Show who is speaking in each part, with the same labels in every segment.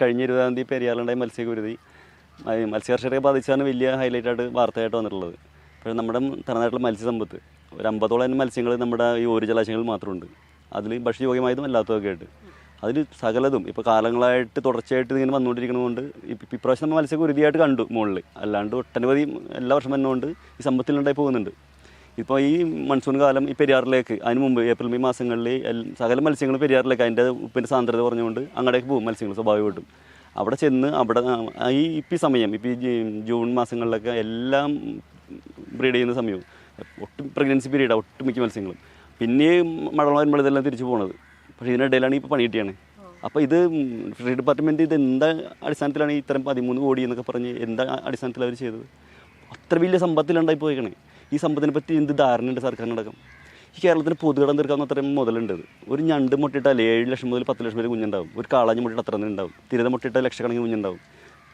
Speaker 1: കഴിഞ്ഞ ഇരുപതാം തീയതി പെരിയാറിലുണ്ടായ മത്സ്യകുരുതി മത്സ്യകർഷകരെ ബാധിച്ചാണ് വലിയ ഹൈലൈറ്റ് ആയിട്ട് വാർത്തയായിട്ട് വന്നിട്ടുള്ളത്. പക്ഷേ നമ്മുടെ തമിഴ്നാട്ടിലെ മത്സ്യസമ്പത്ത് ഒരു അമ്പതോളം തന്നെ മത്സ്യങ്ങൾ നമ്മുടെ ഈ ഒരു ജലാശയങ്ങളിൽ മാത്രമുണ്ട്. അതിൽ ഭക്ഷ്യയോഗ്യമായതും അല്ലാത്തതൊക്കെ ആയിട്ട് അതിൽ സകലതും ഇപ്പോൾ കാലങ്ങളായിട്ട് തുടർച്ചയായിട്ട് ഇങ്ങനെ വന്നുകൊണ്ടിരിക്കുന്നതുകൊണ്ട് ഇപ്രാവശ്യം നമ്മൾ മത്സ്യകുരുതിയായിട്ട് കണ്ടു മുകളിൽ. അല്ലാണ്ട് ഒട്ടനവധി എല്ലാ വർഷം വന്നുകൊണ്ട് ഈ സമ്പത്തിലുണ്ടായി പോകുന്നുണ്ട്. ഇപ്പോൾ ഈ മൺസൂൺ കാലം ഈ പെരിയാറിലേക്ക് അതിന് മുമ്പ് ഏപ്രിൽ മെയ് മാസങ്ങളിൽ സകല മത്സ്യങ്ങളും പെരിയാറിലേക്ക് അതിന്റെ ഉപ്പിന്റെ സാന്ദ്രത കുറഞ്ഞുകൊണ്ട് അങ്ങോട്ടേക്ക് പോകും മത്സ്യങ്ങൾ സ്വാഭാവികമായിട്ടും. അവിടെ ചെന്ന് അവിടെ ഈ ഇപ്പം സമയം ഇപ്പം ഈ ജൂൺ മാസങ്ങളിലൊക്കെ എല്ലാം ബ്രീഡ് ചെയ്യുന്ന സമയവും ഒട്ടും പ്രഗ്നൻസി പീരീഡാണ് ഒട്ടുമിക്ക മത്സ്യങ്ങളും. പിന്നെ മഴ വരുമ്പോൾ ഇതെല്ലാം തിരിച്ചു പോകുന്നത് പക്ഷേ ഇതിനിടയിലാണ് ഇപ്പോൾ പണി കിട്ടിയാണ്. അപ്പോൾ ഇത് ഫിഷറി ഡിപ്പാർട്ട്മെന്റ് ഇത് എന്താ അടിസ്ഥാനത്തിലാണ് ഇത്തരം പതിമൂന്ന് കോടി എന്നൊക്കെ പറഞ്ഞ് എന്താ അടിസ്ഥാനത്തിൽ അവർ ചെയ്തത്? അത്ര വലിയ സമ്പത്തിലുണ്ടായി പോയിക്കണേ. ഈ സമ്പത്തിനെ പറ്റി എന്ത് ധാരണയുണ്ട് സർക്കാരിനടക്കം ഈ കേരളത്തിന് പൊതുകടം തീർക്കാവുന്ന അത്രയും മുതലുണ്ട്. ഒരു ഞണ്ട് മുട്ടിട്ടാൽ ഏഴ് ലക്ഷം മുതൽ പത്ത് ലക്ഷം വരെ കുഞ്ഞുണ്ടാവും. ഒരു കാളാഞ്ഞ് മുട്ടിട്ട് അത്ര തന്നെ ഉണ്ടാവും. തിരുത മുട്ടിട്ട് ലക്ഷക്കണക്കിന് കുഞ്ഞുണ്ടാവും.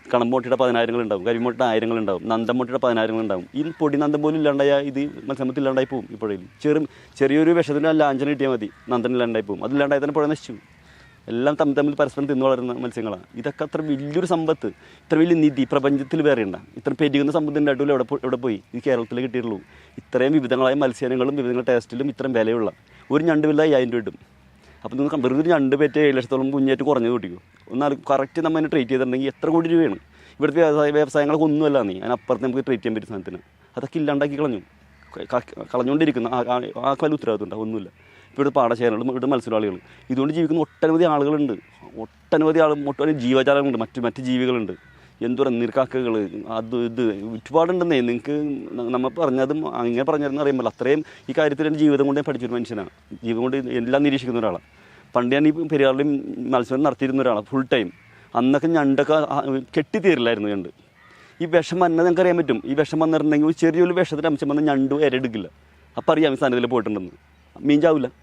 Speaker 1: കണം മുട്ടിട്ട് പതിനായിരങ്ങൾ ഉണ്ടാവും കരിമുട്ട ആയിരങ്ങൾ ഉണ്ടാവും നന്ദം മുട്ടിട്ട് പതിനായിരങ്ങൾ ഉണ്ടാവും ഈ പൊടി നന്ദം പോലും ഇല്ലാണ്ടായ ഇത് മത്സ്യമത്തിൽ ഇല്ലാണ്ടായി പോകും ഇപ്പോഴും ചെറു ചെറിയൊരു വിഷത്തിന് ലാഞ്ചന കിട്ടിയാൽ മതി. നന്ദൻ ഇല്ലാണ്ടായി പോകും അതില്ലാണ്ടായി തന്നെ പുഴ നശിച്ചു എല്ലാം തമ്മിൽ തമ്മിൽ പരസ്പരം തിന്നു വളരുന്ന മത്സ്യങ്ങളാണ്. ഇതൊക്കെ അത്ര വലിയൊരു സമ്പത്ത് ഇത്ര വലിയ നിധി പ്രപഞ്ചത്തിൽ വേറെ ഉണ്ടാകും ഇത്ര പെരുകുന്ന സമ്പത്തിന്റെ അടിയിൽ എവിടെ എവിടെ പോയി? ഈ കേരളത്തിൽ കിട്ടിയിട്ടുള്ളൂ. ഇത്രയും വിവിധങ്ങളായ മത്സ്യങ്ങളും വിവിധ ടേസ്റ്റിലും ഇത്രയും വിലയുള്ള ഒരു ഞണ്ട് വില അയ്യായിരം രൂപ കിട്ടും. അപ്പോൾ നിങ്ങൾ വെറുതെ ഒരു ഞണ്ട് പറ്റി ഏഴ് ലക്ഷത്തോളം കുഞ്ഞേറ്റ് കുറഞ്ഞ് കൂട്ടിക്കും. ഒന്നാൽ കറക്റ്റ് നമ്മൾ അതിനെ ട്രീറ്റ് ചെയ്തിട്ടുണ്ടെങ്കിൽ എത്ര കോടി രൂപയാണ്? ഇവിടുത്തെ വ്യവസായ വ്യവസായങ്ങളൊക്കെ ഒന്നുമല്ല നീ. അതിനപ്പുറത്ത് നമുക്ക് ട്രീറ്റ് ചെയ്യാൻ പറ്റുന്ന സാധനത്തിന്. അതൊക്കെ ഇല്ലാണ്ടാക്കി കളഞ്ഞു. കളഞ്ഞുകൊണ്ടിരിക്കുന്ന ആ വലിയ ഉത്തരവാദിത്വം ഉണ്ടാവും. ഒന്നുമില്ല. ഇപ്പോൾ ഇവിടെ പാടശേഖരങ്ങളും ഇവിടെ മത്സ്യത്തൊഴിലാളികൾ ഇതുകൊണ്ട് ജീവിക്കുന്ന ഒട്ടനവധി ആളുകളുണ്ട്. ഒട്ടനവധി ആൾ ഒട്ടനവധി ജീവജാലങ്ങളുണ്ട്. മറ്റ് മറ്റ് ജീവികളുണ്ട്. എന്തോരം നീർക്കാക്കകൾ അത് ഇത് ഒരുപാടുണ്ടെന്നേ. നിങ്ങൾക്ക് നമ്മൾ പറഞ്ഞതും അങ്ങനെ പറഞ്ഞതെന്ന് അറിയുമ്പോൾ അത്രയും ഈ കാര്യത്തിൽ എന്റെ ജീവിതം കൊണ്ട് ഞാൻ പഠിച്ചൊരു മനുഷ്യനാണ്. ജീവിതം കൊണ്ട് എല്ലാം നിരീക്ഷിക്കുന്ന ഒരാളാണ്. പണ്ട് ഞാൻ ഈ പെരിയാറിലും മത്സരം നടത്തിയിരുന്ന ഒരാളാണ് ഫുൾ ടൈം അന്നൊക്കെ ഞണ്ടൊക്കെ കെട്ടി കെട്ടിത്തീരില്ലായിരുന്നു ഞണ്ട്. ഈ വിഷം വന്നത് ഞങ്ങൾക്ക് അറിയാൻ പറ്റും. ഈ വിഷം വന്നിട്ടുണ്ടെങ്കിൽ ചെറിയൊരു വിഷത്തിന്റെ അംശം വന്ന് ഞണ്ട് ഇരടുക്കില്ല അപ്പം അറിയാം ഈ സാധനത്തിൽ പോയിട്ടുണ്ടെന്ന്. മീൻ ചാവില്ല.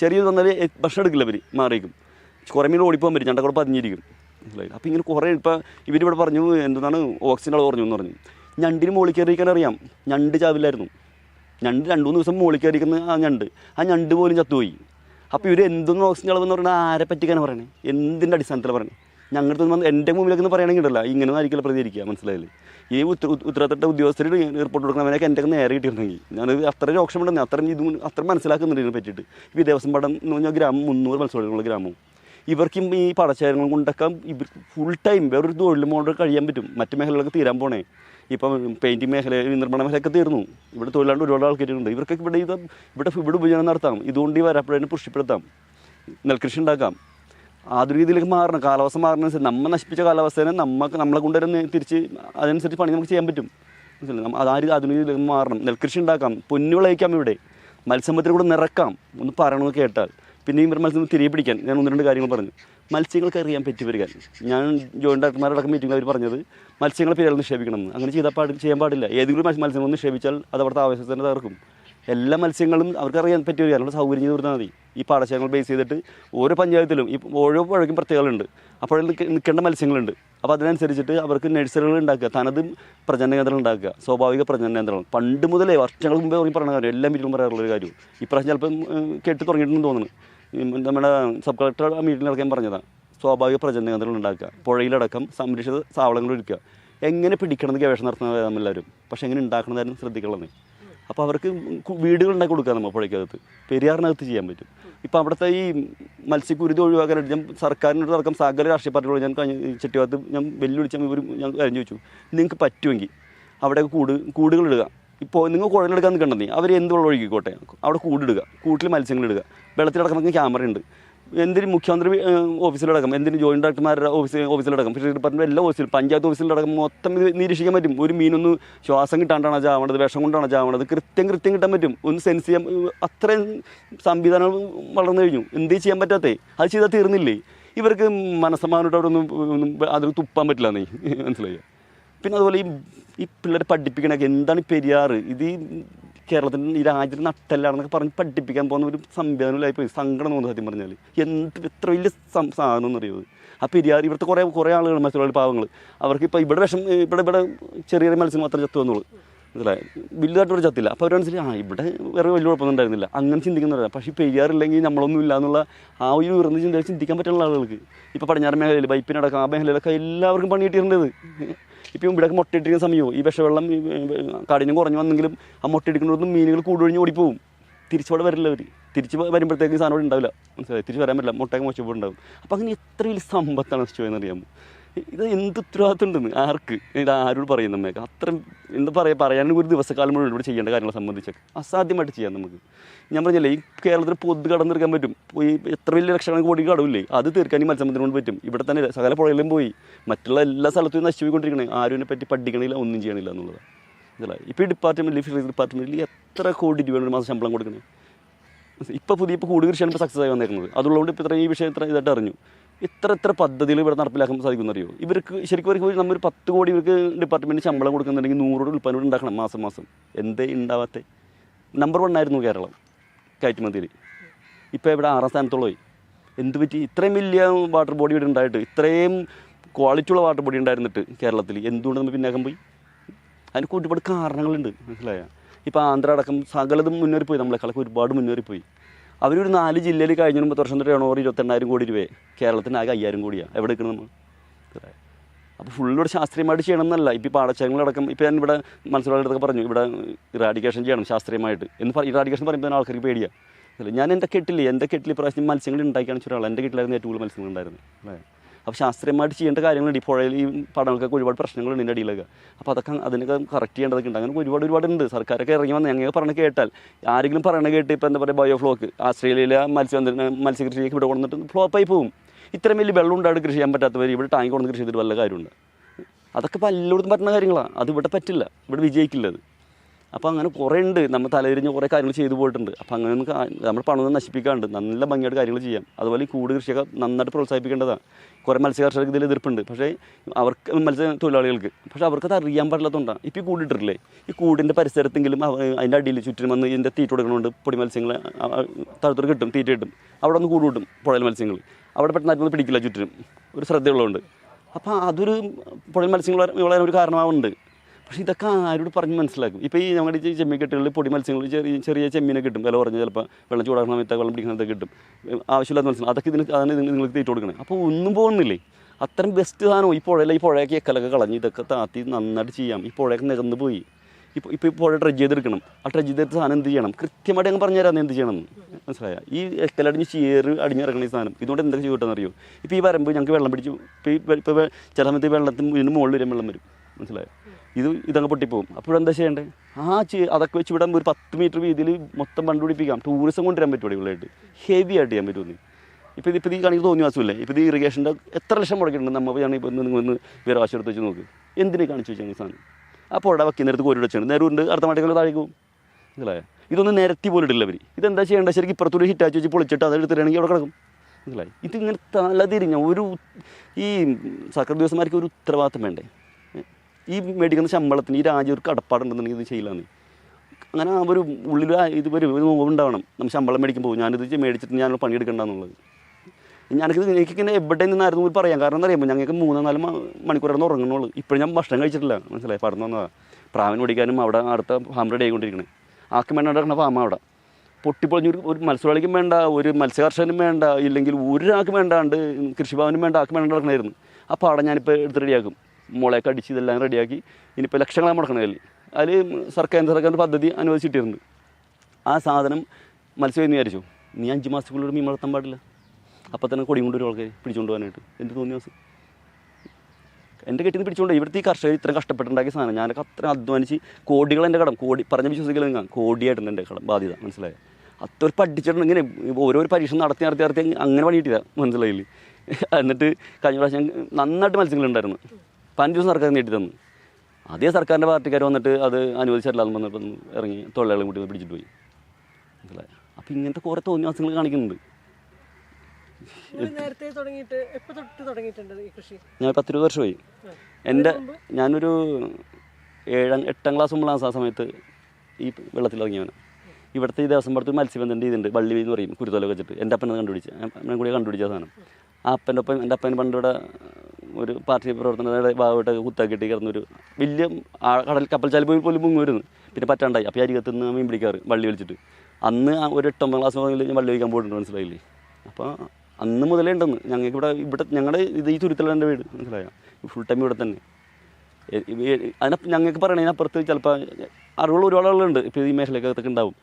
Speaker 1: ചെറിയൊരു തന്നാൽ ഭക്ഷണം എടുക്കില്ല അവർ മാറിയേക്കും. കുറേ മീൻ ഓടിപ്പോകാൻ പറ്റും ഞണ്ടക്കൂടെ കൂടെ പതിഞ്ഞിരിക്കും. മനസ്സിലായി അപ്പോൾ ഇങ്ങനെ കുറേ ഇപ്പോൾ ഇവരിവിടെ പറഞ്ഞു എന്താണ് ഓക്സിജൻ അളവ് കുറഞ്ഞു എന്ന് പറഞ്ഞു. ഞണ്ടിന് മുകളിൽ കയറിയിരിക്കാൻ അറിയാം. ഞണ്ട് ചാവില്ലായിരുന്നു. ഞണ്ട് രണ്ട് മൂന്ന് ദിവസം മുകളിൽ കയറിയിരിക്കുന്ന ആ ഞണ്ട്. ആ ഞണ്ട് പോലും ചത്തുപോയി. അപ്പോൾ ഇവർ എന്തൊന്നും ഓക്സിജൻ അളവ് എന്ന് പറഞ്ഞാൽ ആരെ പറ്റിക്കാനാണ് പറയണേ? എന്തിന്റെ അടിസ്ഥാനത്തിലാണ് പറയണേ? ഞങ്ങളുടെ വന്ന് എന്റെ മുമ്പിലേക്ക് എന്ന് പറയുകയാണെങ്കിൽ ഉണ്ടല്ലോ ഇങ്ങനെ ആയിരിക്കില്ല പ്രതികരിക്കുക മനസ്സിലായില്ലേ? ഈ ഉത്തര ഉത്തരവാദിത്ത ഉദ്യോഗസ്ഥർ റിപ്പോർട്ട് കൊടുക്കുന്നവനൊക്കെ എന്റെ നേരെ കിട്ടിയിരുന്നെങ്കിൽ ഞാൻ അത്ര രോക്ഷമുണ്ടെന്ന് അത്രയും ഇത് അത്ര മനസ്സിലാക്കുന്നുണ്ട് ഇതിനെ പറ്റിയിട്ട്. ഈ ദേവസ്വം പടം എന്ന് പറഞ്ഞാൽ ഗ്രാമം മുന്നൂറ് മത്സ്യങ്ങളുള്ള ഗ്രാമവും ഇവർക്കും ഈ പടച്ചേരങ്ങൾ കൊണ്ടൊക്കെ ഇവർ ഫുൾ ടൈം വേറൊരു തൊഴിൽ മോഡൽ കഴിയാൻ പറ്റും. മറ്റു മേഖലകളൊക്കെ തീരാൻ പോണേ. ഇപ്പം പെയിന്റിങ് മേഖല നിർമ്മാണ മേഖലയൊക്കെ തീർന്നു. ഇവിടെ തൊഴിലാണ്ട് ഒരുപാട് ആൾക്കാരുണ്ട്. ഇവർക്കൊക്കെ ഇവിടെ ഇത് ഇവിടെ ഇവിടെ ഉപജീവനം നടത്താം. ഇതുകൊണ്ട് ഈ വരാപ്പുഴനെ പുഷ്ടിപ്പെടുത്താം. നെൽകൃഷി ഉണ്ടാക്കാം. ആധുനിക രീതിയിലേക്ക് മാറണം. കാലാവസ്ഥ മാറുന്നതനുസരിച്ച് നമ്മൾ നശിപ്പിച്ച കാലാവസ്ഥേനെ നമുക്ക് നമ്മളെ കൊണ്ടുവരുന്ന തിരിച്ച് അതനുസരിച്ച് പണി നമുക്ക് ചെയ്യാൻ പറ്റും. മനസ്സിലായി അത് ആ രീതി ആധുനിക രീതിയിലേക്ക് മാറണം. നെൽകൃഷി ഉണ്ടാക്കാം. പൊന്നു വിളയിക്കാം ഇവിടെ. മത്സ്യബന്ധത്തിൽ കൂടെ നിറക്കാം. ഒന്ന് പറയണമെന്ന് കേട്ടാൽ. പിന്നെ ഈ മത്സ്യം തിരികെ പിടിക്കാൻ. ഞാൻ ഒന്ന് രണ്ട് കാര്യങ്ങൾ പറഞ്ഞു. മത്സ്യങ്ങൾക്ക് അറിയാൻ പറ്റി വരിക. ഞാൻ ജോയിന്റ് ഡയറക്ടർമാരടക്കം മീറ്റിംഗിൽ അവർ പറഞ്ഞത് മത്സ്യങ്ങളെ പേരിൽ നിക്ഷേപിക്കണം അങ്ങനെ ചെയ്താൽ പാടി ചെയ്യാൻ പാടില്ല. ഏതെങ്കിലും മത്സ്യ- മത്സ്യങ്ങൾ നിക്ഷേപിച്ചാൽ അത് അവിടുത്തെ ആവശ്യത്തിന് തകർക്കും. എല്ലാ മത്സ്യങ്ങളും അവർക്ക് അറിയാൻ പറ്റിയ ഒരു കാര്യമാണ് സൗകര്യം ചെയ്ത് കൊടുത്താൽ മതി. ഈ പാടശേഖരങ്ങൾ ബേസ് ചെയ്തിട്ട് ഓരോ പഞ്ചായത്തിലും ഈ ഓരോ പുഴയ്ക്കും പ്രത്യേകതകളുണ്ട്. അപ്പോൾ നിൽക്കേണ്ട മത്സ്യങ്ങളുണ്ട്. അപ്പോൾ അതിനനുസരിച്ചിട്ട് അവർക്ക് നഴ്സറികൾ ഉണ്ടാക്കുക. തനത് പ്രജനന കേന്ദ്രങ്ങൾ ഉണ്ടാക്കുക. സ്വാഭാവിക പ്രജനന കേന്ദ്രങ്ങൾ. പണ്ട് മുതലേ വർഷങ്ങൾക്ക് മുമ്പേ തുടങ്ങി പറഞ്ഞ കാര്യം. എല്ലാം മീറ്റിലും പറയാറുള്ള ഒരു കാര്യം. ഇപ്രാവശ്യം ചിലപ്പം കേട്ട് തുടങ്ങിയിട്ടുണ്ടെന്ന് തോന്നുന്നു. നമ്മുടെ സബ് കളക്ടർ ആ മീറ്റിംഗ് നടക്കാൻ പറഞ്ഞതാണ് സ്വാഭാവിക പ്രജനന കേന്ദ്രങ്ങൾ ഉണ്ടാക്കുക. പുഴയിലടക്കം സംരക്ഷിത സാവളങ്ങൾ ഒരുക്കുക. എങ്ങനെ പിടിക്കണമെന്ന് ഗവേഷണം നടത്തുന്നവരാണ് നമ്മളെല്ലാവരും പക്ഷേ എങ്ങനെ ഉണ്ടാക്കണമെന്നായിരുന്നു ശ്രദ്ധിക്കണമെന്നേ അപ്പോൾ അവർക്ക് വീടുകൾ ഉണ്ടാക്കി കൊടുക്കാം നമ്മൾ പുഴയ്ക്കകത്ത്. പെരിയാറിനകത്ത് ചെയ്യാൻ പറ്റും. ഇപ്പോൾ അവിടുത്തെ ഈ മത്സ്യക്കുരുതി ഒഴിവാക്കാനായിട്ട് ഞാൻ സർക്കാരിനോട് അടക്കം സകല രാഷ്ട്രീയ പാർട്ടികളോട് ഞാൻ കഴിഞ്ഞ ചെട്ടിഭാഗത്ത് ഞാൻ വെല്ലുവിളിച്ച ഇവർ ഞാൻ കാര്യം ചോദിച്ചു. നിങ്ങൾക്ക് പറ്റുമെങ്കിൽ അവിടെ കൂട് കൂടുകൾ ഇടുക. ഇപ്പോൾ നിങ്ങൾ കുഴലെടുക്കാൻ നിൽക്കണ്ടെന്നേ അവർ എന്ത് വെള്ളം ഒഴുകിക്കോട്ടെ? അവിടെ കൂടിടുക കൂട്ടിൽ മത്സ്യങ്ങൾ ഇടുക. വെള്ളത്തിലടക്കം ക്യാമറ ഉണ്ട്. എന്തിന് മുഖ്യമന്ത്രി ഓഫീസിലടക്കം എന്തിന് ജോയിന്റ് ഡയറക്ടർമാരുടെ ഓഫീസ് ഓഫീസിലടക്കം? ഫിഷറി ഡിപ്പാർട്ട്മെന്റ് എല്ലാ ഓഫീസിലും പഞ്ചായത്ത് ഓഫീസിലടക്കം മൊത്തം ഇത് നിരീക്ഷിക്കാൻ പറ്റും. ഒരു മീനൊന്ന് ശ്വാസം കിട്ടാണ്ടാണ് ചാവണത് വിഷം കൊണ്ടാണ് ചാവണത് കൃത്യം കൃത്യം കിട്ടാൻ പറ്റും. ഒന്ന് സെൻസ് ചെയ്യാൻ അത്രയും സംവിധാനങ്ങൾ വളർന്നു കഴിഞ്ഞു. എന്തേ ചെയ്യാൻ പറ്റാത്തേ? അത് ചെയ്താൽ തീർന്നില്ലേ? ഇവർക്ക് മനസ്സമാനോട്ട് അവിടെ ഒന്നും അതിൽ തുപ്പാൻ പറ്റില്ല നീ. മനസ്സിലായി? പിന്നെ അതുപോലെ ഈ ഈ പിള്ളേരെ പഠിപ്പിക്കണൊക്കെ എന്താണ് പെരിയാറ്? ഇത് ഈ കേരളത്തിന് ഈ രാജ്യത്തിന് നട്ടല്ലാണെന്നൊക്കെ പറഞ്ഞ് പഠിപ്പിക്കാൻ പോകുന്ന ഒരു സംവിധാനമില്ലായി പോയി. സങ്കടം തോന്നുന്നു സത്യം പറഞ്ഞാൽ എന്ത് ഇത്ര വലിയ സാധനം എന്നറിയോ ഇത്? ആ പെരിയാർ ഇവിടുത്തെ കുറേ കുറേ ആളുകൾ മത്സ്യത്തൊഴിലാളി പാവങ്ങൾ അവർക്ക് ഇപ്പോൾ ഇവിടെ വിഷം ഇവിടെ ഇവിടെ ചെറിയ ചെറിയ മത്സ്യം മാത്രമേ ചത്തു വന്നുള്ളൂ. മനസ്സിലായി? വലുതായിട്ട് ഇവിടെ ചത്തില്ല. അപ്പോൾ അവരനുസരിച്ച് ആ ഇവിടെ വേറെ വലിയ കുഴപ്പമൊന്നും ഉണ്ടായിരുന്നില്ല. അങ്ങനെ ചിന്തിക്കുന്നവരാണ് പക്ഷേ ഈ പെരിയാറില്ലെങ്കിൽ നമ്മളൊന്നും ഇല്ല എന്നുള്ള ആ ഒരു ഉയർന്ന ചിന്തയിൽ ചിന്തിക്കാൻ പറ്റുന്ന ആളുകൾക്ക്. ഇപ്പോൾ പടിഞ്ഞാറ് മേഖലയിൽ ബൈപ്പിനടക്കം ആ മേഖലയിലൊക്കെ എല്ലാവർക്കും പണി കിട്ടിയിട്ടുണ്ട് ഇപ്പം ഇവിടെയൊക്കെ മുട്ടയിട്ടിരിക്കുന്ന സമയവും ഈ വിഷവെള്ളം കാടിനും കുറഞ്ഞു വന്നെങ്കിലും ആ മുട്ടയിടിക്കുന്നതൊന്നും മീനുകൾ കൂടുകഴിഞ്ഞ് ഓടിപ്പോവും. തിരിച്ചവിടെ വരില്ല അവർ തിരിച്ച് വരുമ്പോഴത്തേക്ക് സാധനം ഇവിടെ ഉണ്ടാവില്ല. മനസ്സിലായി? തിരിച്ച് വരാൻ പറ്റില്ല. മുട്ടയൊക്കെ മോശപ്പെടുണ്ടാവും അപ്പോൾ അങ്ങനെ എത്ര വലിയ സമ്പത്താണ് നശിച്ചുപോയെന്ന് അറിയാമോ ഇത് എന്ത് ഉത്തരവാദിത്വം ഉണ്ടെന്ന് ആർക്ക്? ഇത് ആരോട് പറയും നമ്മൾക്ക് അത്രയും എന്താ പറയുക പറയാനും ഒരു ദിവസക്കാലം മുഴുവൻ ഇവിടെ ചെയ്യേണ്ട കാര്യങ്ങളെ സംബന്ധിച്ചൊക്കെ അസാധ്യമായിട്ട് ചെയ്യാം നമുക്ക്. ഞാൻ പറഞ്ഞില്ലേ ഈ കേരളത്തിൽ പൊതു കടം തീർക്കാൻ പറ്റും. പോയി എത്ര വലിയ ലക്ഷക്കണക്കിന് കോടി കടവില്ലേ അത് തീർക്കാൻ ഈ മത്സ്യബന്ധനം കൊണ്ട് പറ്റും. ഇവിടെ തന്നെ സകല പുഴയിലും പോയി. മറ്റുള്ള എല്ലാ സ്ഥലത്തും നശിപ്പിക്കൊണ്ടിരിക്കണേ. ആരും പറ്റി പഠിക്കണില്ല ഒന്നും ചെയ്യണില്ല എന്നുള്ളത്. മനസ്സിലായി? ഇപ്പോൾ ഈ ഡിപ്പാർട്ട്മെന്റിൽ ഫിഷറീസ് ഡിപ്പാർട്ട്മെന്റിൽ എത്ര കോടി രൂപയാണ് ഒരു മാസം ശമ്പളം കൊടുക്കണേ? ഇപ്പോൾ പുതിയ ഇപ്പോൾ കൂടുതൽ കൃഷിയാണ് ഇപ്പോൾ സക്സസ് ആയി വന്നേക്കുന്നത്. അതുള്ളതുകൊണ്ട് ഇപ്പോൾ ഇത്ര ഈ വിഷയം ഇത്ര ഇതായിട്ട് അറിഞ്ഞു. ഇത്ര ഇത്ര പദ്ധതികൾ ഇവിടെ നടപ്പിലാക്കാൻ സാധിക്കും അറിയോ ഇവർക്ക് ശരിക്കും ഇവർക്ക് നമ്മൾ പത്ത് കോടി ഇവർക്ക് ഡിപ്പാർട്ട്മെന്റ് ശമ്പളം കൊടുക്കുന്നുണ്ടെങ്കിൽ നൂറ് കോടി ഉൽപ്പന്നം ഉണ്ടാക്കണം മാസം മാസം. എന്തേ ഉണ്ടാവാത്ത നമ്പർ വൺ ആയിരുന്നു കേരളം കയറ്റുമതിയിൽ. ഇപ്പോൾ ഇവിടെ ആറാം സ്ഥാനത്തോളമായി എന്ത് പറ്റി? ഇത്രയും വലിയ വാട്ടർ ബോഡി ഇവിടെ ഉണ്ടായിട്ട് ഇത്രയും ക്വാളിറ്റി ഉള്ള വാട്ടർ ബോഡി ഉണ്ടായിരുന്നിട്ട് കേരളത്തിൽ എന്തുകൊണ്ട് നമ്മൾ പിന്നാക്കം പോയി? അതിന് ഒരുപാട് കാരണങ്ങളുണ്ട് മനസ്സിലായ? ഇപ്പോൾ ആന്ധ്ര അടക്കം സകലതും മുന്നേറിപ്പോയി നമ്മളെക്കാളൊക്കെ ഒരുപാട് മുന്നേറിപ്പോയി. അവരൊരു നാല് ജില്ലയിൽ കഴിഞ്ഞ മുമ്പ് വർഷം തൊട്ട് ടേണോവർ ഇരുപത്തെണ്ണായിരം കോടി രൂപയെ കേരളത്തിന് ആകെ അയ്യായിരം കോടിയാണ് എവിടെ നിൽക്കണം നമ്മൾ? അപ്പോൾ ഫുള്ളോട് ശാസ്ത്രീയമായിട്ട് ചെയ്യണം എന്നല്ല ഇപ്പോൾ ഈ പാടശേഖരങ്ങളടക്കം ഇപ്പോൾ ഞാൻ ഇവിടെ മത്സരങ്ങളെടുത്തൊക്കെ പറഞ്ഞു. ഇവിടെ ഇറാഡിക്കേഷൻ ചെയ്യണം ശാസ്ത്രീയമായിട്ട്. എന്ന് പറ ഇറാഡിക്കേഷൻ പറയുമ്പോൾ ആൾക്കാർക്ക് പേടിയാണ് ഞാൻ എന്റെ കെട്ടിൽ എന്റെ കെട്ടിൽ പ്രാവശ്യം മത്സ്യങ്ങൾ ഉണ്ടാക്കിയാണ് ഒരാൾ എന്റെ കെട്ടിലായിരുന്നു ഏറ്റവും കൂടുതൽ മത്സ്യങ്ങൾ ഉണ്ടായിരുന്നത്. അല്ലേ? അപ്പോൾ ശാസ്ത്രീയമായിട്ട് ചെയ്യേണ്ട കാര്യങ്ങളുണ്ട്. ഈ പുഴയിൽ ഈ പടങ്ങൾക്കൊക്കെ ഒരുപാട് പ്രശ്നങ്ങളുണ്ട് ഇതിന്റെ അടിയിലൊക്കെ. അപ്പോൾ അതൊക്കെ അതിനൊക്കെ കറക്റ്റ് ചെയ്യേണ്ടതൊക്കെ ഉണ്ട്. അങ്ങനെ ഒരുപാട് ഒരുപാട് ഉണ്ട്. സർക്കാരൊക്കെ ഇറങ്ങി വന്ന് ഞങ്ങൾ പറഞ്ഞ് കേട്ടാൽ ആരെങ്കിലും പറയണ കേട്ട് ഇപ്പോൾ എന്താ പറയുക ബയോഫ്ലോക്ക് ആസ്ട്രേലിയയിലെ മത്സ്യബന്ധന മത്സ്യകൃഷിയിലേക്ക് ഇവിടെ കൊണ്ടുവന്നിട്ട് ഫ്ലോപ്പായി പോകും ഇത്രയും വലിയ വെള്ളം ഉണ്ടായിട്ട് കൃഷി ചെയ്യാൻ പറ്റാത്തവർ ഇവിടെ ടാങ്ക് കൊണ്ട് കൃഷി ചെയ്തിട്ട് വല്ല കാര്യമുണ്ട്. അതൊക്കെ ഇപ്പോൾ പറ്റുന്ന കാര്യങ്ങളാണ് അത് ഇവിടെ പറ്റില്ല. ഇവിടെ വിജയിക്കില്ല അത്. അപ്പോൾ അങ്ങനെ കുറേ ഉണ്ട്. നമ്മൾ തലതിരിഞ്ഞ് കുറേ കാര്യങ്ങൾ ചെയ്തു പോയിട്ടുണ്ട്. അപ്പോൾ അങ്ങനെ നമ്മൾ പണമൊന്നും നശിപ്പിക്കാണ്ട് നല്ല ഭംഗിയായിട്ട് കാര്യങ്ങൾ ചെയ്യാം. അതുപോലെ ഈ കൂട് കൃഷിയൊക്കെ നന്നായിട്ട് പ്രോത്സാഹിപ്പിക്കേണ്ടതാണ്. കുറേ മത്സ്യ കർഷകർക്ക് ഇതിൽ എതിർപ്പുണ്ട്. പക്ഷേ അവർക്ക് മത്സ്യ തൊഴിലാളികൾക്ക്. പക്ഷേ അവർക്കത് അറിയാൻ പാടില്ലാത്തതുകൊണ്ടാണ്. ഇപ്പോൾ ഈ കൂടിട്ടില്ലേ ഈ കൂടിന്റെ പരിസരത്തെങ്കിലും അതിന്റെ അടിയിൽ ചുറ്റിനും വന്ന് ഇതിന്റെ തീറ്റ കൊടുക്കണമുണ്ട് പൊടി മത്സ്യങ്ങൾ തഴുത്തോട് കിട്ടും തീറ്റ കിട്ടും. അവിടെ ഒന്ന് കൂട് കിട്ടും പുഴയിൽ മത്സ്യങ്ങൾ അവിടെ പെട്ടെന്ന് ആരും പിടിക്കില്ല ചുറ്റിനും. ഒരു ശ്രദ്ധയുള്ളതുകൊണ്ട്. അപ്പോൾ അതൊരു പുഴയിൽ മത്സ്യങ്ങൾ വള- വളരാൻ ഒരു കാരണമാവുന്നുണ്ട്. പക്ഷേ ഇതൊക്കെ ആരോട് പറഞ്ഞ് മനസ്സിലാക്കും. ഇപ്പോൾ ഈ നമ്മുടെ ഈ ചെമ്മിക്കെട്ടുകളിൽ പൊടി മത്സ്യങ്ങൾ ചെറിയ ചെറിയ ചെമ്മീനെ കിട്ടും. വില കുറഞ്ഞ് ചിലപ്പോൾ വെള്ളം ചൂടാക്കണ സമയത്ത് വെള്ളം പിടിക്കുന്നതൊക്കെ കിട്ടും. ആവശ്യമില്ലാത്ത മത്സ്യം അതൊക്കെ ഇതിന് അതാണ് നിങ്ങൾ നിങ്ങൾക്ക് തീറ്റ കൊടുക്കണേ. അപ്പോൾ ഒന്നും പോകുന്നില്ലേ? അത്രയും ബെസ്റ്റ് സാധനം. ഈ പുഴയിലെ ഈ പുഴയൊക്കെ എക്കലൊക്കെ കളഞ്ഞ് ഇതൊക്കെ താത്തി നന്നായിട്ട് ചെയ്യാം. ഈ പുഴയൊക്കെ നികന്ന് പോയി. ഇപ്പോൾ ഇപ്പോൾ ഈ പുഴ ഡ്രഡ്ജ് ചെയ്തെടുക്കണം. ആ ഡ്രജ് ചെയ്തെടുത്ത സാധനം എന്ത് ചെയ്യണം? കൃത്യമായിട്ട് ഞങ്ങൾ പറഞ്ഞുതരാം എന്ത് ചെയ്യണം മനസ്സിലായ? ഈ എക്കലടിഞ്ഞ് ചേറ് അടിഞ്ഞിറങ്ങണ ഈ സാധനം. ഇതുകൊണ്ട് എന്തൊക്കെ ചെയ്യട്ടെന്ന് അറിയോ ഇപ്പോൾ ഈ വരമ്പ് ഞങ്ങൾക്ക് വെള്ളം പിടിച്ചു ഇപ്പോൾ ഇപ്പോൾ ചില സമയത്ത് വെള്ളത്തിന് ഇതിന് മുകളിൽ വരും വെള്ളം വരും. മനസ്സിലായോ? ഇത് ഇതങ്ങ് പൊട്ടിപ്പോകും അപ്പോഴെന്താ ചെയ്യേണ്ടത് ആ ചെ- അതൊക്കെ വെച്ച് ഇവിടെ ഒരു പത്ത് മീറ്റർ വീതിയിൽ മൊത്തം കണ്ടുപിടിപ്പിക്കാം ടൂറിസം കൊണ്ടുവരാൻ പറ്റും അടിപൊളിയായിട്ട്. ഹെവി ആയിട്ട് ചെയ്യാൻ പറ്റുമെന്ന് ഇപ്പോൾ ഇതിപ്പോൾ ഈ കാണിക്ക് തോന്നിയ വാസമില്ലേ ഇപ്പോൾ ഇത് ഇറിഗേഷന്റെ എത്ര ലക്ഷം മുടക്കിയിട്ടുണ്ട്? നമ്മൾ ഞാൻ ഇപ്പോൾ നിങ്ങൾ ഒന്ന് വേറെ വാശം എടുത്ത് വെച്ച് നോക്ക്. എന്തിനെ കാണിച്ചു വെച്ചാൽ സാധനം? ആ പുഴ വയ്ക്കുന്നിടത്ത് കോരി വെച്ചാണ് നേരുണ്ട് ഉണ്ട് മാട്ടികൾ താഴേക്ക് മനസ്സിലായോ ഇതൊന്നും നിരത്തി പോലും ഇടില്ല അവർ ഇതെന്താ ചെയ്യേണ്ടത് ശരിക്കും ഇപ്പുറത്തൊരു ഹിറ്റാച്ച് വെച്ച് പൊളിച്ചിട്ട് അത് എടുത്തിട്ടാണെങ്കിൽ അവിടെ കിടക്കും. മനസ്സിലായി ഇതിങ്ങനെ തലതിരിഞ്ഞ ഒരു ഈ സർക്കാർ ഉദ്യോഗസ്ഥന്മാർക്ക് ഒരു ഉത്തരവാദിത്തം വേണ്ടേ? ഈ മേടിക്കുന്ന ശമ്പളത്തിന് ഈ രാജ്യം ഒരു കടപ്പാടുണ്ടെന്നുണ്ടെങ്കിൽ ഇത് ചെയ്യില്ലാന്ന്. അങ്ങനെ ആ ഒരു ഉള്ളിൽ ഇത് ഒരു നോവുണ്ടാവണം. നമ്മൾ ശമ്പളം മേടിക്കുമ്പോൾ ഞാനിത് മേടിച്ചിട്ട് ഞാൻ പണിയെടുക്കണ്ടെന്നുള്ളത്. ഞാനൊക്കെ എനിക്കിങ്ങനെ എവിടെ നിന്നായിരുന്നു പോലും പറയാം. കാരണം എന്താ അറിയുമ്പോൾ ഞങ്ങൾക്ക് മൂന്നോ നാല് മണിക്കൂറായിരുന്നു ഉറങ്ങുന്നുള്ളൂ ഇപ്പോഴും ഞാൻ ഭക്ഷണം കഴിച്ചിട്ടില്ല. മനസ്സിലായി? പറഞ്ഞു വന്നതാണ് പ്രാവൻ ഓടിക്കാനും അവിടെ അടുത്ത ഫാം റെഡി ആയിക്കൊണ്ടിരിക്കണേ. ആക്കി വേണ്ട നടക്കുന്ന ഫാം അവിടെ. പൊട്ടിപ്പൊളിഞ്ഞൊരു ഒരു മത്സ്യത്തൊഴിലാളിക്കും വേണ്ട ഒരു മത്സ്യകർഷകനും വേണ്ട ഇല്ലെങ്കിൽ ഒരാൾക്കും വേണ്ടാണ്ട് കൃഷിഭവനും വേണ്ട ആക്കി വേണ്ട കിടക്കണമായിരുന്നു ആ പാടം ഞാനിപ്പോൾ എടുത്ത് റെഡിയാക്കും. മുളയൊക്കെ അടിച്ച് ഇതെല്ലാം റെഡിയാക്കി ഇനിയിപ്പോൾ ലക്ഷങ്ങളാണ് മുടക്കണതിൽ അതിൽ സർക്കാർ സർക്കാരിന്റെ പദ്ധതി അനുവദിച്ചിട്ടിരുന്നു. ആ സാധനം മത്സ്യം എന്ന് വിചാരിച്ചു? നീ അഞ്ച് മാസത്തിനുള്ളിൽ മീൻ വളർത്താൻ പാടില്ല. അപ്പോൾ തന്നെ കൊടിയും കൊണ്ട് ആൾക്കാർ പിടിച്ചുകൊണ്ട് പോകാനായിട്ട്. എന്ത് തോന്നിയ ദിവസം? എന്റെ കെട്ടിന്ന് പിടിച്ചുകൊണ്ട് ഇവിടുത്തെ ഈ കർഷകർ ഇത്രയും കഷ്ടപ്പെട്ടുണ്ടാക്കിയ സാധനം. ഞാനൊക്കെ അത്ര അധ്വാനിച്ച് കോടികൾ എന്റെ കടം. കോടി പറഞ്ഞ വിശ്വസിക്കലും ഞാൻ കോടിയായിട്ടുണ്ട് എന്റെ കടം. ബാധ്യത. മനസ്സിലായത് അത്ര പഠിച്ചിട്ടുണ്ട്. ഇങ്ങനെ ഓരോ പരീക്ഷ നടത്തി നടത്തി നടത്തി അങ്ങനെ പണിയിട്ടില്ല. മനസ്സിലായില്ല? എന്നിട്ട് കഴിഞ്ഞ പ്രാവശ്യം നന്നായിട്ട് മത്സ്യങ്ങളുണ്ടായിരുന്നു. പതിനഞ്ച് ദിവസം സർക്കാർ നീട്ടി തന്നു. അതേ സർക്കാരിന്റെ പാർട്ടിക്കാർ വന്നിട്ട് അത് അനുവദിച്ചിട്ടില്ല എന്ന് പറഞ്ഞപ്പോൾ ഇറങ്ങി തൊഴിലാളികളും കൂട്ടി പിടിച്ചിട്ട് പോയി. മനസ്സിലായി? അപ്പം ഇങ്ങനത്തെ കുറേ തോന്നിയാസങ്ങൾ കാണിക്കുന്നുണ്ട്.
Speaker 2: നേരത്തെ തുടങ്ങിയിട്ട് എപ്പോൾ തൊട്ട് തുടങ്ങിയിട്ടുണ്ട് ഈ കൃഷി?
Speaker 1: ഞാൻ പത്തിരുപത് വർഷമായി. എന്റെ ഞാനൊരു ഏഴാം എട്ടാം ക്ലാസ് മുമ്പിലാണ് ആ സമയത്ത് ഈ വെള്ളത്തിൽ ഇറങ്ങിയവന്. ഇവിടുത്തെ ഈ ദേവസ്വം പുറത്ത് മത്സ്യബന്ധന്റെ ഇതുണ്ട് വള്ളി എന്ന് പറയും കുരുത്തോലൊക്കെ വെച്ചിട്ട്. എന്റെ അപ്പനെ കണ്ടുപിടിച്ച. ഞാൻ കൂടി കണ്ടുപിടിച്ച സാധനം. അപ്പന്റെ ഒപ്പം എന്റെ അപ്പൻ പണ്ട് ഇവിടെ ഒരു പാർട്ടി പ്രവർത്തനത്തിന്റെ ഭാഗമായിട്ട് കുത്താക്കിയിട്ട് കിടന്നൊരു വലിയ കടൽ കപ്പൽ ചാലി പോയി പോലും മുങ്ങുമായിരുന്നു. പിന്നെ പറ്റാണ്ടായി. അപ്പോൾ അരികത്ത് നിന്ന് മീൻ പിടിക്കാറ് വള്ളി വലിച്ചിട്ട്. അന്ന് ഒരു എട്ടൊമ്പത് ക്ലാസ് മുതൽ ഞാൻ വള്ളി വയ്ക്കാൻ പോയിട്ടുണ്ട് മനസ്സിലായില്ലേ? അപ്പോൾ അന്ന് മുതലേ ഉണ്ടെന്ന്. ഞങ്ങൾക്ക് ഇവിടെ ഇവിടെ ഞങ്ങളുടെ ഇത് ഈ തുരുത്തിലാണ് എന്റെ വീട് മനസ്സിലായോ? ഫുൾ ടൈം ഇവിടെ തന്നെ. അതിനെ ഞങ്ങൾക്ക് പറയണതിനപ്പുറത്ത് ചിലപ്പോൾ അറിവുള്ള ഒരുപാട് ആളുകളുണ്ട്. ഇപ്പോൾ ഈ മേഖലയ്ക്കകത്തൊക്കെ ഉണ്ടാവും.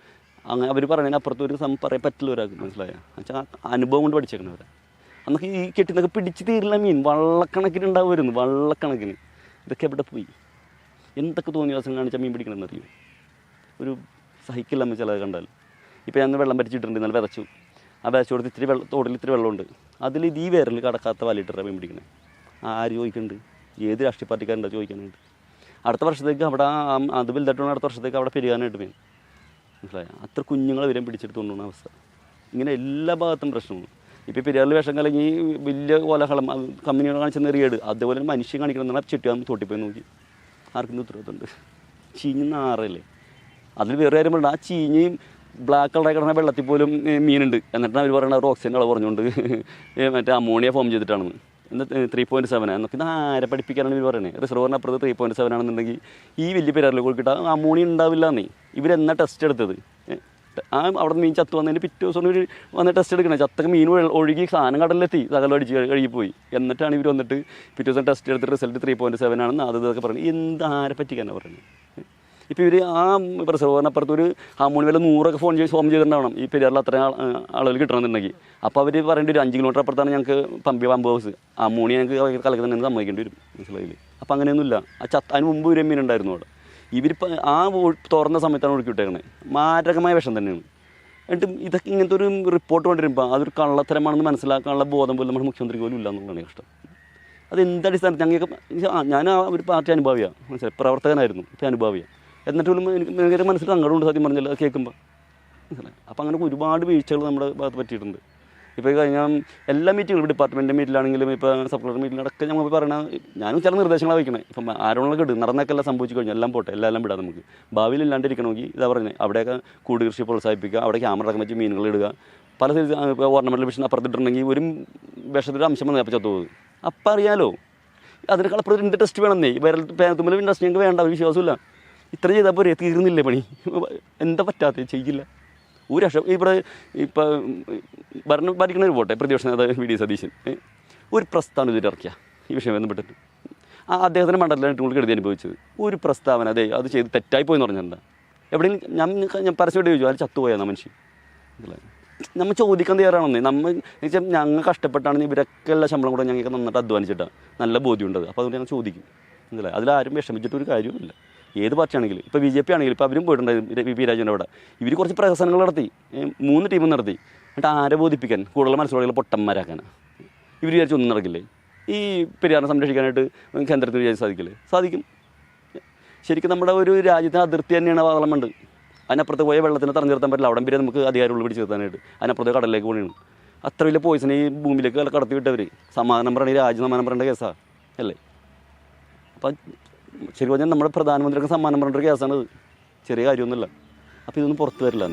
Speaker 1: അങ്ങനെ അവർ പറയണതിനപ്പുറത്ത് ഒരു സം പറയാൻ പറ്റില്ല ഒരാൾക്ക് മനസ്സിലായോ? എന്നുവെച്ചാൽ അനുഭവം കൊണ്ട് പഠിച്ചേക്കണവരെ. അന്നൊക്കെ ഈ കെട്ടിന്നൊക്കെ പിടിച്ച് തീരില്ല മീൻ. വള്ളക്കണക്കിന് ഉണ്ടാവുമായിരുന്നു വള്ളക്കണക്കിന്. ഇതൊക്കെ എവിടെ പോയി? എന്തൊക്കെ തോന്നിയ ദിവസം കാണിച്ചാൽ മീൻ പിടിക്കണമെന്ന് അറിയും? ഒരു സഹിക്കില്ല നമ്മൾ ചിലത് കണ്ടാൽ ഇപ്പോൾ ഞാൻ വെള്ളം പരിച്ചിട്ടുണ്ട് ഇന്നലെ വിതച്ചു. ആ വിതച്ചു കൊടുത്ത് ഇത്തിരി വെള്ളം തോട്ടിൽ ഇത്തിരി വെള്ളമുണ്ട്. അതിൽ ഈ വേരിൽ കടക്കാത്ത വലയിട്ടിട്ട് മീൻ പിടിക്കണേ. ആര് ചോദിക്കുന്നുണ്ട് ഏത് രാഷ്ട്രീയ പാർട്ടിക്കാരുണ്ടോ ചോദിക്കാനുണ്ട്? അടുത്ത വർഷത്തേക്ക് അവിടെ അത് വലുതായിട്ട് അടുത്ത വർഷത്തേക്ക് അവിടെ പെരുകാനായിട്ട് മീൻ. മനസ്സിലായ? അത്ര കുഞ്ഞുങ്ങളെ വരെയും പിടിച്ചെടുത്തുകൊണ്ടുപോകുന്ന അവസ്ഥ. ഇങ്ങനെ എല്ലാ ഭാഗത്തും പ്രശ്നമാണ് ഇപ്പോൾ പെരിയാറിൽ വിഷം കലങ്ങി വലിയ കോലഹളം അത് കമ്പനികൾ കാണിച്ച നെറിയേട് അതുപോലെ മനുഷ്യൻ കാണിക്കണം എന്നാൽ ചുറ്റുകാന്ന് തോട്ടിപ്പോയി നോക്കി. ആർക്കും ഉത്തരവാദിത്തമുണ്ട്? ചീഞ്ഞ് നാറല്ലേ? അതിൽ വേറെ കാര്യം വേണ്ട ആ ചീഞ്ഞ് ബ്ലാക്ക് കളറായി കിടന്ന വെള്ളത്തിൽ പോലും മീനുണ്ട്. എന്നിട്ടാണ് അവർ പറയുന്നത് അവർ ഓക്സിജൻ കളർ പറഞ്ഞുകൊണ്ട് മറ്റേ അമോണിയ ഫോം ചെയ്തിട്ടാണെന്ന്. എന്താ ത്രീ പോയിന്റ് സെവൻ ഇത് ആരെ പഠിപ്പിക്കാനാണ് ഇവർ പറയുന്നത് റിസർവറിന് അപ്പുറത്ത് ത്രീ പോയിന്റ് സെവൻ ആണെന്നുണ്ടെങ്കിൽ ഈ വലിയ പെരാറിൽ കൊടുക്കിട്ട് അമോണിയ ഉണ്ടാവില്ല എന്നേ. ഇവരെന്നാ ടെസ്റ്റ് എടുത്തത്? ആ അവിടെ മീൻ ചത്തു വന്നതിന് പിറ്റേ ദിവസം ഒരു വന്ന് ടെസ്റ്റ് എടുക്കണം. ചത്തൊക്കെ മീൻ ഒഴുകി സാധനം കടലിലെത്തി. സകലം അടിച്ച് കഴി- കഴുകിപ്പോയി. എന്നിട്ടാണ് ഇവർ വന്നിട്ട് പിറ്റേ ദിവസം ടെസ്റ്റ് എടുത്തിട്ട് റിസൾട്ട് ത്രീ പോയിന്റ് സെവൻ ആണെന്ന് അത് ഇതൊക്കെ പറഞ്ഞു. എന്ത് ആരെ പറ്റിക്കാനാണ് പറയുന്നത് ഇപ്പോൾ ഇവർ ആ പ്രസവനപ്പുറത്ത് ഒരു ഹാമോണി വില നൂറൊക്കെ ഫോൺ ചെയ്ത് ഫോം ചെയ്തിട്ടുണ്ടാവണം. ഈ പെരിയാറിൽ അത്രയും ആളുകൾ കിട്ടണമെന്നുണ്ടെങ്കിൽ അപ്പോൾ അവർ പറയേണ്ടി ഒരു അഞ്ച് കിലോമീറ്റർ അപ്പുറത്താണ് ഞങ്ങൾക്ക് പമ്പി പമ്പ് ഹൗസ് അമോണി ഞങ്ങൾക്ക് കലക്കുന്നതിന് സമ്മതിക്കേണ്ടി വരും. മനസ്സിലായില്ലേ? അപ്പോൾ അങ്ങനെയൊന്നുമില്ല. ആ ചത്ത അതിന് മുമ്പ് ഒരു മീൻ ഉണ്ടായിരുന്നു അവിടെ. ഇവരിപ്പോൾ ആ തുറന്ന സമയത്താണ് ഒഴുക്കി വിട്ടേക്കണേ മാരകമായ വിഷം തന്നെയാണ്. എന്നിട്ട് ഇതൊക്കെ ഇങ്ങനത്തെ ഒരു റിപ്പോർട്ട് കൊണ്ടുവരുമ്പോൾ അതൊരു കള്ളത്തരമാണെന്ന് മനസ്സിലാക്കാനുള്ള ബോധം പോലും നമ്മുടെ മുഖ്യമന്ത്രി പോലും ഇല്ല എന്നുള്ളതാണ് കഷ്ടം അത് എന്തടിസ്ഥാനത്തിൽ ഞങ്ങൾക്ക് ഞാൻ ആ ഒരു പാർട്ടി അനുഭാവിയാണ് മനസ്സിലായി? പ്രവർത്തകനായിരുന്നു ഇപ്പം അനുഭാവിയാണ് എന്നിട്ട് പോലും എനിക്ക് ഭയങ്കര മനസ്സിൽ സങ്കടമുണ്ട് സത്യം പറഞ്ഞില്ല കേൾക്കുമ്പോൾ മനസ്സിലായി? അപ്പോൾ അങ്ങനെ ഒരുപാട് വീഴ്ചകൾ നമ്മുടെ ഭാഗത്ത് പറ്റിയിട്ടുണ്ട്. ഇപ്പോൾ ഈ കഴിഞ്ഞ എല്ലാ മീറ്റിങ്ങും ഡിപ്പാർട്ട്മെന്റ് മീറ്റിലാണെങ്കിലും ഇപ്പോൾ സബ് കളക്ടർ മീറ്റിലടക്കം നമ്മൾ പറയണ ഞാനും ചില നിർദ്ദേശങ്ങളാണ് വയ്ക്കണേ. ഇപ്പം ആരോണൊക്കെ ഇടും നടന്നൊക്കെ സംഭവിച്ചു കഴിഞ്ഞു എല്ലാം പോട്ടെ എല്ലാം എല്ലാം വിടാം നമുക്ക്. ഭാവിയിൽ ഇല്ലാണ്ടിരിക്കണമെങ്കിൽ ഇതാ പറഞ്ഞത് അവിടെയൊക്കെ കൂട് കൃഷി പ്രോത്സാഹിപ്പിക്കുക അവിടെ ക്യാമറ അടക്കം വെച്ച് മീനുകൾ ഇടുക. പല സൈസ് ഇപ്പോൾ ഓർണമെന്റൽ വിഷൻ അപ്പുറത്തിട്ടുണ്ടെങ്കിൽ ഒരു വിഷത്തിന്റെ അംശം വന്നാൽ അപ്പം ചത്തു പോകും അപ്പം അറിയാലോ. അതിനേക്കാൾ അപ്പുറം രണ്ട് ടെസ്റ്റ് വേണമെന്നേ വരൽ പേനത്തുമ്പോൾ ഇൻട്രസ്റ്റ് ഞങ്ങൾക്ക് വേണ്ട വിശ്വാസമില്ല ഇത്ര ചെയ്താൽ പോരെ തീർന്നില്ലേ പണി? എന്താ പറ്റാത്ത? ചെയ്യില്ല. ഒരു രക്ഷ ഇവിടെ ഇപ്പം ഭരണം ഭരിക്കണ ഒരു പോട്ടെ പ്രതിപക്ഷ നേതാവ് വി ഡി സതീശൻ. ഒരു പ്രസ്താവന ഇതിൽ ഇറക്കിയ ഈ വിഷയം ബന്ധപ്പെട്ടിട്ട്. ആ അദ്ദേഹത്തിന്റെ മണ്ഡലത്തിലാണ് കൂടുതൽ കെടുതി അനുഭവിച്ചത്. ഒരു പ്രസ്താവന അതെ അത് ചെയ്ത് തെറ്റായി പോയെന്ന് പറഞ്ഞിട്ടുണ്ടാ? എവിടെയെങ്കിലും ഞാൻ ഞാൻ പരസ്യമായിട്ട് ചോദിച്ചു അത് ചത്തുപോയാണ് മനുഷ്യൻ? നമ്മൾ ചോദിക്കാൻ തയ്യാറാണെന്നേ. നമ്മൾ വെച്ചാൽ ഞങ്ങൾ കഷ്ടപ്പെട്ടാണ് ഇവരൊക്കെ എല്ലാ ശമ്പളം കൂടെ ഞങ്ങൾക്ക് നന്നായിട്ട് അധ്വാനിച്ചിട്ടാണ് നല്ല ബോധ്യമുണ്ടത് അപ്പോൾ അതുകൊണ്ട് ഞങ്ങൾ ചോദിക്കും. മനസ്സിലായി അതിലാരും വിഷമിച്ചിട്ടൊരു കാര്യവുമില്ല. ഏത് പാർട്ടിയാണെങ്കിലും. ഇപ്പോൾ ബി ജെ പി ആണെങ്കിലും ഇപ്പോൾ അവരും പോയിട്ടുണ്ടായിരുന്നു പി രാജുവിന്റെ അവിടെ. ഇവർ കുറച്ച് പ്രഹസനങ്ങൾ നടത്തി. മൂന്ന് ടീമും നടത്തി. എന്നിട്ട് ആരെ ബോധിപ്പിക്കാൻ കൂടുതൽ മനസ്സിലുള്ള പൊട്ടന്മാരാക്കാൻ. ഇവർ വിചാരിച്ച് ഒന്നും നടക്കില്ലേ? ഈ പെരിയാറിനെ സംരക്ഷിക്കാനായിട്ട് കേന്ദ്രത്തിന് വിചാരിച്ച് സാധിക്കില്ലേ? സാധിക്കും. ശരിക്കും നമ്മുടെ ഒരു രാജ്യത്തിന് അതിർത്തി തന്നെയാണ് വാളമുണ്ട് അതിനപ്പുറത്ത് പോയ വെള്ളത്തിന് തറഞ്ഞു നിർത്താൻ പറ്റില്ല. അവിടം വരെ നമുക്ക് അധികാരമുള്ള പിടിച്ച് നിർത്താനായിട്ട്. അതിനപ്പുറത്ത് കടലിലേക്ക് പോകണം അത്ര വലിയ പോയിസൺ ഈ ഭൂമിയിലേക്ക് കടത്തി വിട്ടവർ സമാധാനം പറയണ ഈ രാജ്യം സമാധാനം പറയേണ്ട കേസാണ് അല്ലേ? അപ്പം ശരി പറഞ്ഞാൽ നമ്മുടെ പ്രധാനമന്ത്രിക്ക് സമ്മാനം പറഞ്ഞിട്ടൊരു കേസാണത്. കേസാണ് ചെറിയ കാര്യമൊന്നുമില്ല. അപ്പോൾ ഇതൊന്നും പുറത്ത് വരില്ല.